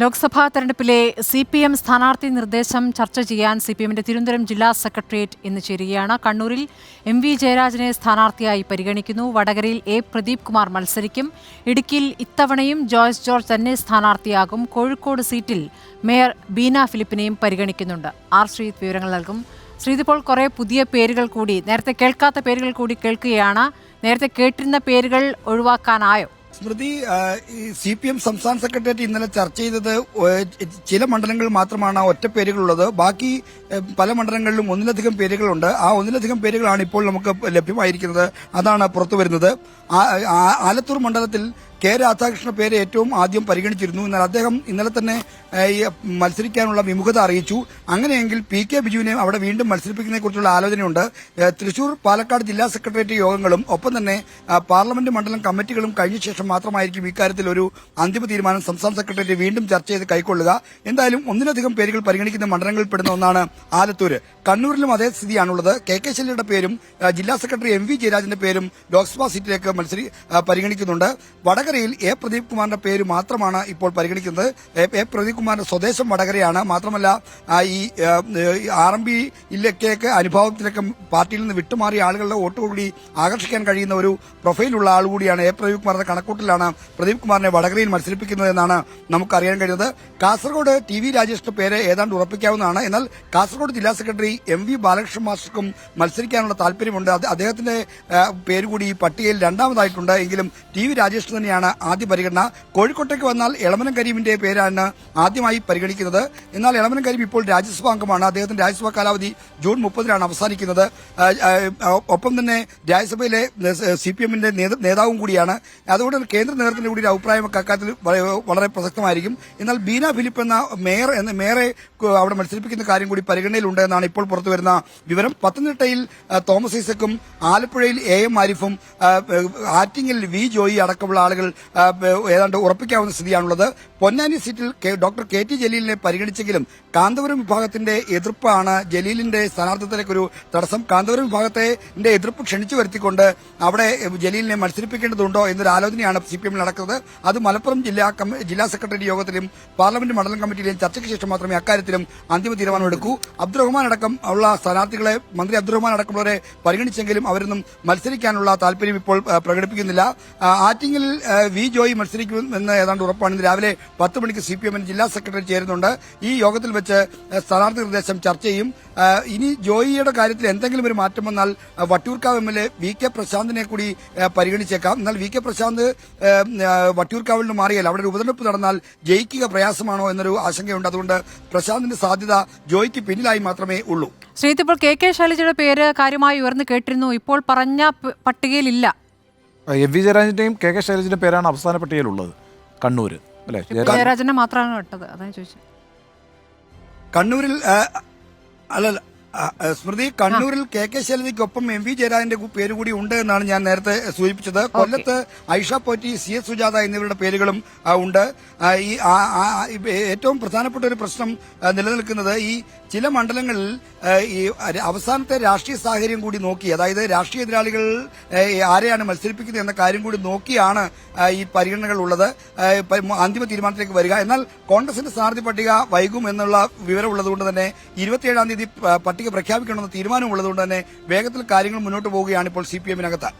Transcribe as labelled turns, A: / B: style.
A: ലോക്സഭാ തെരഞ്ഞെടുപ്പിലെ C P M സ്ഥാനാർത്ഥി നിർദ്ദേശം ചർച്ച ചെയ്യാൻ സി പി എമ്മിന്റെ തിരുവനന്തപുരം ജില്ലാ സെക്രട്ടേറിയറ്റ് ഇന്ന് ചേരുകയാണ്. കണ്ണൂരിൽ എം വി ജയരാജനെ സ്ഥാനാർത്ഥിയായി പരിഗണിക്കുന്നു. വടകരയിൽ എ പ്രദീപ് കുമാർ മത്സരിക്കും. ഇടുക്കിയിൽ ഇത്തവണയും ജോയ്സ് ജോർജ് തന്നെ സ്ഥാനാർത്ഥിയാകും. കോഴിക്കോട് സീറ്റിൽ മേയർ ബീന ഫിലിപ്പിനെയും പരിഗണിക്കുന്നുണ്ട്. ആർ ശ്രീത് വിവരങ്ങൾ നൽകും. ശ്രീത് ഇപ്പോൾ കുറേ പുതിയ പേരുകൾ കൂടി നേരത്തെ കേൾക്കാത്ത പേരുകൾ കൂടി കേൾക്കുകയാണ്. നേരത്തെ കേട്ടിരുന്ന പേരുകൾ ഒഴിവാക്കാനായോ?
B: സ്മൃതി സി പി എം സംസ്ഥാന സെക്രട്ടേറിയറ്റ് ഇന്നലെ ചർച്ച ചെയ്തത് ചില മണ്ഡലങ്ങളിൽ മാത്രമാണ് ഒറ്റ പേരുകളുള്ളത്. ബാക്കി പല മണ്ഡലങ്ങളിലും ഒന്നിലധികം പേരുകളുണ്ട്. ആ ഒന്നിലധികം പേരുകളാണ് ഇപ്പോൾ നമുക്ക് ലഭ്യമായിരിക്കുന്നത്. അതാണ് പുറത്തു വരുന്നത്. ആലത്തൂർ മണ്ഡലത്തിൽ കെ രാധാകൃഷ്ണ പേര് ഏറ്റവും ആദ്യം പരിഗണിച്ചിരുന്നു. എന്നാൽ അദ്ദേഹം ഇന്നലെ തന്നെ മത്സരിക്കാനുള്ള വിമുഖത അറിയിച്ചു. അങ്ങനെയെങ്കിൽ പി കെ ബിജുവിനെ അവിടെ വീണ്ടും മത്സരിപ്പിക്കുന്നതിനെ കുറിച്ചുള്ള ആലോചനയുണ്ട് തൃശൂർ പാലക്കാട് ജില്ലാ സെക്രട്ടേറിയറ്റ് യോഗങ്ങളും ഒപ്പം തന്നെ പാർലമെന്റ് മണ്ഡലം കമ്മിറ്റികളും കഴിഞ്ഞ ശേഷം മാത്രമായിരിക്കും ഇക്കാര്യത്തിൽ ഒരു അന്തിമ തീരുമാനം സംസ്ഥാന സെക്രട്ടേറിയറ്റ് വീണ്ടും ചർച്ച ചെയ്ത് കൈക്കൊള്ളുക. എന്തായാലും ഒന്നിലധികം പേരുകൾ പരിഗണിക്കുന്ന മണ്ഡലങ്ങളിൽ പെടുന്ന ഒന്നാണ് ആലത്തൂര്. കണ്ണൂരിലും അതേ സ്ഥിതിയാണുള്ളത്. കെ കെ ശല്യയുടെ പേരും ജില്ലാ സെക്രട്ടറി എം വി ജയരാജന്റെ പേരും ലോക്സഭാ സീറ്റിലേക്ക് മത്സരി പരിഗണിക്കുന്നുണ്ട്. പരിഗണിക്കുന്നുണ്ട് വടകരയിൽ എ പ്രദീപ് കുമാറിന്റെ പേര് മാത്രമാണ് ഇപ്പോൾ പരിഗണിക്കുന്നത്. എ- പ്രദീപ് കുമാറിന്റെ സ്വദേശം വടകരയാണ്. മാത്രമല്ല ഈ ആർ എം ബിയിലേക്കൊക്കെ അനുഭവത്തിലൊക്കെ പാർട്ടിയിൽ നിന്ന് വിട്ടുമാറി ആളുകളുടെ വോട്ട് കൂടി ആകർഷിക്കാൻ കഴിയുന്ന ഒരു പ്രൊഫൈലുള്ള ആൾ കൂടിയാണ് എ പ്രദീപ് കുമാറിന്റെ കണക്കൂട്ടിലാണ് പ്രദീപ് കുമാറിനെ വടകരയിൽ മത്സരിപ്പിക്കുന്നത് എന്നാണ് നമുക്കറിയാൻ കഴിയുന്നത്. കാസർഗോഡ് ടി വി രാജേഷിന്റെ പേര് ഏതാണ്ട് ഉറപ്പിക്കാവുന്നതാണ്. എന്നാൽ കാസർഗോഡ് ജില്ലാ സെക്രട്ടറി എം വി ബാലകൃഷ്ണൻ മാസ്റ്റർക്കും മത്സരിക്കാനുള്ള താല്പര്യമുണ്ട്. അദ്ദേഹത്തിന്റെ പേര് കൂടി ഈ പട്ടികയിൽ രണ്ടാമതായിട്ടുണ്ട്. എങ്കിലും ടി വി രാജേഷ് തന്നെയാണ് ആദ്യ പരിഗണന. കോഴിക്കോട്ടേക്ക് വന്നാൽ എളമനം കരീമിന്റെ പേരാണ് ആദ്യമായി പരിഗണിക്കുന്നത്. എന്നാൽ എളമനം കരീം ഇപ്പോൾ രാജ്യസഭാ അംഗമാണ്. അദ്ദേഹത്തിന്റെ രാജ്യസഭാ കാലാവധി ജൂൺ മുപ്പതിനാണ് അവസാനിക്കുന്നത്. ഒപ്പം തന്നെ രാജ്യസഭയിലെ സി പി എമ്മിന്റെ നേതാവും കൂടിയാണ്. അതുകൊണ്ട് കേന്ദ്ര നേതൃത്വത്തിന്റെ കൂടി ഒരു അഭിപ്രായം അക്കാര്യത്തിൽ വളരെ- പ്രസക്തമായിരിക്കും. എന്നാൽ ബീന ഫിലിപ്പ് എന്ന മേയർ എന്ന മേയറെ അവിടെ മത്സരിപ്പിക്കുന്ന കാര്യം കൂടി പരിഗണനയിലുണ്ട് എന്നാണ് ഇപ്പോൾ പുറത്തു വരുന്ന വിവരം. പത്തനംതിട്ടയിൽ തോമസ് ഐസക്കും ആലപ്പുഴയിൽ എ എം ആരിഫും ആറ്റിങ്ങിൽ വി ജോയി അടക്കമുള്ള ആളുകൾ ഏതാണ്ട് ഉറപ്പിക്കാവുന്ന സ്ഥിതിയാണുള്ളത്. പൊന്നാനി സീറ്റിൽ ഡോക്ടർ കെ ടി ജലീലിനെ പരിഗണിച്ചെങ്കിലും കാന്തപുരം വിഭാഗത്തിന്റെ എതിർപ്പാണ് ജലീലിന്റെ സ്ഥാനാർത്ഥിത്വത്തിലേക്ക് ഒരു തടസ്സം. കാന്തപുരം വിഭാഗത്തിന്റെ എതിർപ്പ് ക്ഷണിച്ചു വരുത്തിക്കൊണ്ട് അവിടെ ജലീലിനെ മത്സരിപ്പിക്കേണ്ടതുണ്ടോ എന്നൊരു ആലോചനയാണ് സി പി എമ്മിൽ നടക്കുന്നത്. അത് മലപ്പുറം ജില്ലാ ജില്ലാ സെക്രട്ടറി യോഗത്തിലും പാർലമെന്റ് മണ്ഡലം കമ്മിറ്റിയിലെയും ചർച്ചയ്ക്ക് ശേഷം മാത്രമേ അക്കാര്യത്തിലും അന്തിമ തീരുമാനമെടുക്കൂ. അബ്ദുറഹ്മാൻ അടക്കം ഉള്ള സ്ഥാനാർത്ഥികളെ മന്ത്രി അബ്ദുറഹ്മാൻ അടക്കമുള്ളവരെ പരിഗണിച്ചെങ്കിലും അവരൊന്നും മത്സരിക്കാനുള്ള താല്പര്യം ഇപ്പോൾ പ്രകടിപ്പിക്കുന്നില്ല. ആറ്റിങ്ങൽ വി ജോയി മത്സരിക്കുമെന്ന് ഏതാണ്ട് ഉറപ്പാണ്. ഇന്ന് രാവിലെ പത്ത് മണിക്ക് സി പി എമ്മിന് ജില്ലാ സെക്രട്ടറി ചേരുന്നുണ്ട്. ഈ യോഗത്തിൽ വെച്ച് സ്ഥാനാർത്ഥി നിർദ്ദേശം ചർച്ച ചെയ്യും. ഇനി ജോയിയുടെ കാര്യത്തിൽ എന്തെങ്കിലും ഒരു മാറ്റം വന്നാൽ Vattiyoorkavu M L A V K പ്രശാന്തിനെ കൂടി പരിഗണിച്ചേക്കാം. എന്നാൽ വി കെ പ്രശാന്ത് വട്ടിയൂർക്കാവിൽ നിന്ന് മാറിയാൽ അവിടെ ഒരു ഉപതെരഞ്ഞെടുപ്പ് നടന്നാൽ ജയിക്കുക പ്രയാസമാണോ എന്നൊരു ആശങ്കയുണ്ട്. അതുകൊണ്ട് പ്രശാന്തിന്റെ സാധ്യത ജോയിക്ക് പിന്നിലായി മാത്രമേ ഉള്ളൂ.
A: ശ്രീത് ഇപ്പോൾ കെ കെ ശൈലജയുടെ പേര് കാര്യമായി ഉയർന്നു കേട്ടിരുന്നു. ഇപ്പോൾ പറഞ്ഞ പട്ടികയിലില്ല.
C: എം വി ജയരാജന്റെയും കെ കെ ശൈലജിന്റെ പേരാണ് അവസാന പട്ടികയിലുള്ളത്. കണ്ണൂർ അല്ലേ?
A: ജയരാജനെ മാത്രമാണ് കേട്ടത് അതാണ് ചോദിച്ചത്
B: കണ്ണൂരിൽ അല്ല അല്ലല്ല. സ്മൃതി കണ്ണൂരിൽ കെ കെ ശൈലജയ്ക്കൊപ്പം എം വി ജയരാജന്റെ പേര് കൂടി ഉണ്ട് എന്നാണ് ഞാൻ നേരത്തെ സൂചിപ്പിച്ചത്. കൊല്ലത്ത് ഐഷ പോറ്റി സി എസ് സുജാത എന്നിവരുടെ പേരുകളും ഉണ്ട്. ഈ ഏറ്റവും പ്രധാനപ്പെട്ട ഒരു പ്രശ്നം നിലനിൽക്കുന്നത് ഈ ചില മണ്ഡലങ്ങളിൽ ഈ അവസാനത്തെ രാഷ്ട്രീയ സാഹചര്യം കൂടി നോക്കി അതായത് രാഷ്ട്രീയ എതിരാളികൾ ആരെയാണ് മത്സരിപ്പിക്കുന്നത് എന്ന കാര്യം കൂടി നോക്കിയാണ് ഈ പരിഗണനകൾ ഉള്ളത് അന്തിമ തീരുമാനത്തിലേക്ക് വരിക. എന്നാൽ കോൺഗ്രസിന്റെ സ്ഥാനാർത്ഥി പട്ടിക വൈകും എന്നുള്ള വിവരം ഉള്ളതുകൊണ്ട് തന്നെ ഇരുപത്തിയേഴാം തീയതി പട്ടിക പ്രഖ്യാപിക്കണമെന്ന തീരുമാനമുള്ളതുകൊണ്ട് തന്നെ വേഗത്തിൽ കാര്യങ്ങൾ മുന്നോട്ട് പോവുകയാണ് ഇപ്പോൾ സി പി എമ്മിനകത്ത്.